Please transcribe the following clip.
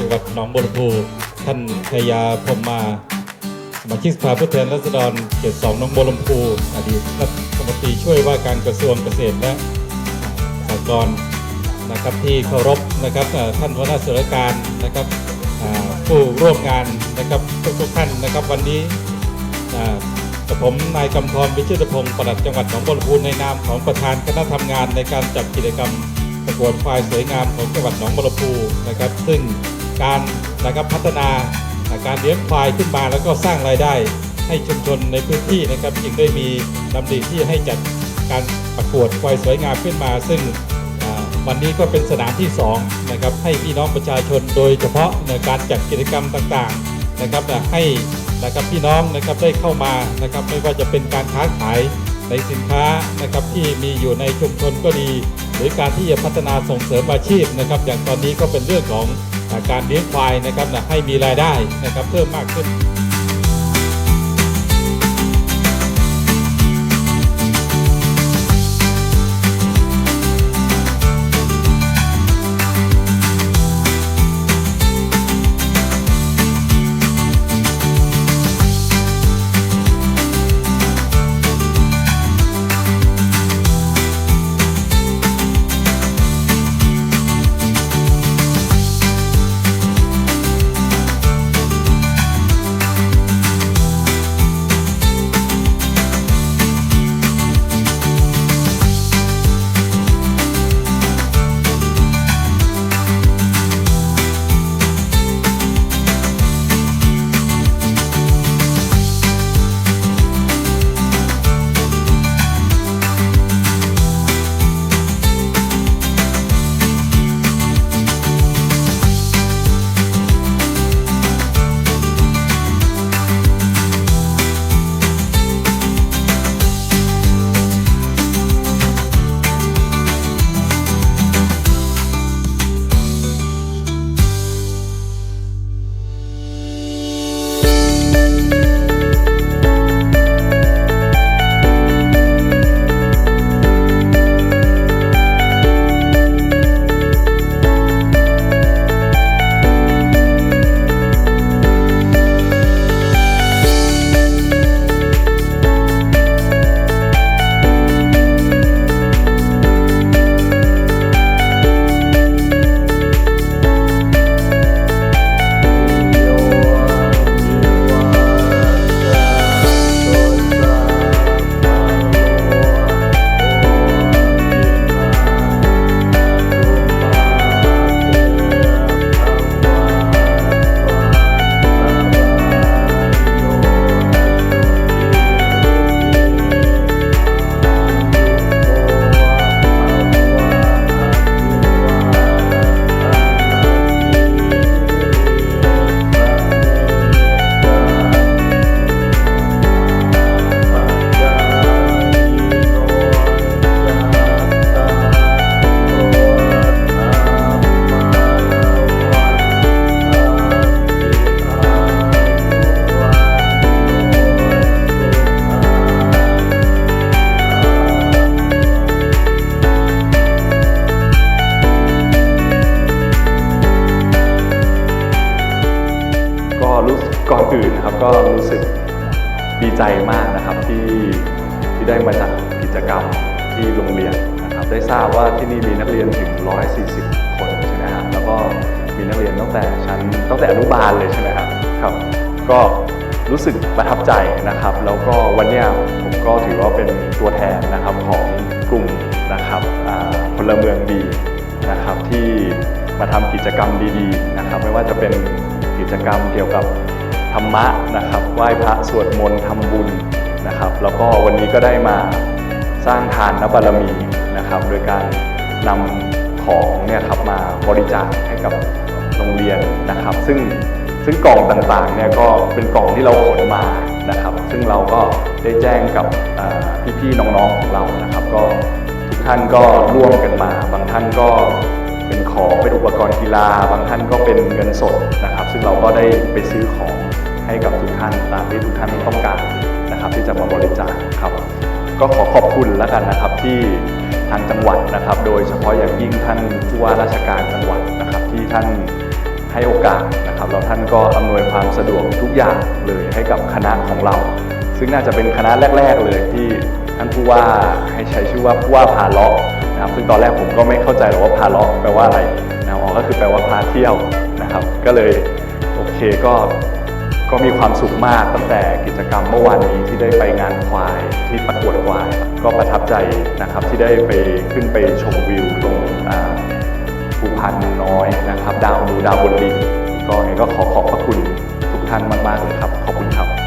จังหวัดหนองบัวลำพูท่านชยาพรมมาสมาชิกสภาผู้แทนราษฎรเขตสองหน้องบัวลำพูอดีตรัฐมนตรีช่วยว่าการกระทรวงเกษตรและสหกรณ์นะครับที่เคารพนะครับท่านวนาส่วนรการนะครับผู้ร่วมงานนะครับทุกๆท่านนะครับวันนี้กับผมนายกำธรวิชิตพงศ์ปลัดจังหวัดหนองบัวลำพูในนามของประธานคณะทำงานในการจัดกิจกรรมประกวดควายสวยงามของจังหวัดหนองบัวลำพูนะครับ ซึ่ง การนะครับพัฒนาการเลี้ยงควายขึ้นมาแล้วก็สร้างรายได้ ให้ชุมชนในพื้นที่นะครับจึงได้มีดำริที่ให้จัดการประกวดควายสวยงามขึ้นมา ซึ่งวันนี้ก็เป็นสนามที่2นะครับให้พี่น้องประชาชนโดยเฉพาะในการจัดกิจกรรมต่างๆนะครับอ่ให้นะครับพี่น้องนะครับได้เข้ามานะครับไม่ว่าจะเป็นการค้าขายในสินค้านะครับที่มีอยู่ในชุมชนก็ดี หรือการที่จะพัฒนาส่งเสริมอาชีพนะครับอย่างตอนนี้ก็เป็นเรื่องของ การเลี้ยงควายนะครับนะให้มีรายได้นะครับเพิ่มมากขึ้น ก็รู้สึกดีใจมากนะครับที่ที่ได้มาจัดกิจกรรมที่โรงเรียนนะครับ ได้ทราบว่าที่นี่มีนักเรียนถึง 140 คนใช่ไหมครับแล้วก็มีนักเรียนตั้งแต่ชั้นตั้งแต่อนุบาลเลยใช่ไหมครับครับ ก็รู้สึกประทับใจนะครับ แล้วก็วันนี้ผมก็ถือว่าเป็นตัวแทนนะครับของกลุ่มนะครับพลเมืองดีนะครับที่มาทำกิจกรรมดีๆนะครับ ไม่ว่าจะเป็นกิจกรรมเกี่ยวกับ ธรรมะนะครับไหว้พระสวดมนต์ทำบุญนะครับ แล้วก็วันนี้ก็ได้มาสร้างทานนบารมีนะครับ โดยการนำของเนี่ยครับมาบริจาคให้กับโรงเรียนนะครับ ซึ่งซึ่งกล่องต่างๆเนี่ยก็เป็นกล่องที่เราขนมานะครับ ซึ่งเราก็ได้แจ้งกับพี่ๆน้องๆของเรานะครับ ก็ทุกท่านก็ร่วมกันมา บางท่านก็ ของเป็นอุปกรณ์กีฬา บางท่านก็เป็นเงินสดนะครับ ซึ่งเราก็ได้ไปซื้อของให้กับทุกท่านตามที่ทุกท่านต้องการนะครับที่จะมาบริจาคครับก็ขอขอบคุณแล้วกันนะครับที่ทางจังหวัดนะครับ โดยเฉพาะอย่างยิ่งท่านผู้ว่าราชการจังหวัดนะครับที่ท่านให้โอกาสนะครับแล้วท่านก็อำนวยความสะดวกทุกอย่างเลยให้กับคณะของเรา ซึ่งน่าจะเป็นคณะแรก ๆ เลยที่ ท่านผู้ว่าให้ใช้ชื่อว่าผู้ว่าพาเลาะนะครับซึ่งตอนแรกผมก็ไม่เข้าใจหรอกว่าพาเลาะแปลว่าอะไรนะอ๋อก็คือแปลว่าพาเที่ยวนะครับ ก็เลยโอเคก็ก็มีความสุขมากตั้งแต่กิจกรรมเมื่อวานนี้ที่ได้ไปงานควายที่ประกวดควาย ก็ประทับใจนะครับที่ได้ไปขึ้นไปชมวิวตรงอ่าภูพันน้อยนะครับ ดาวดูดาวบนดินก็ไงก็ขอขอบพระคุณทุกท่านมากๆเลยครับ ขอบคุณครับ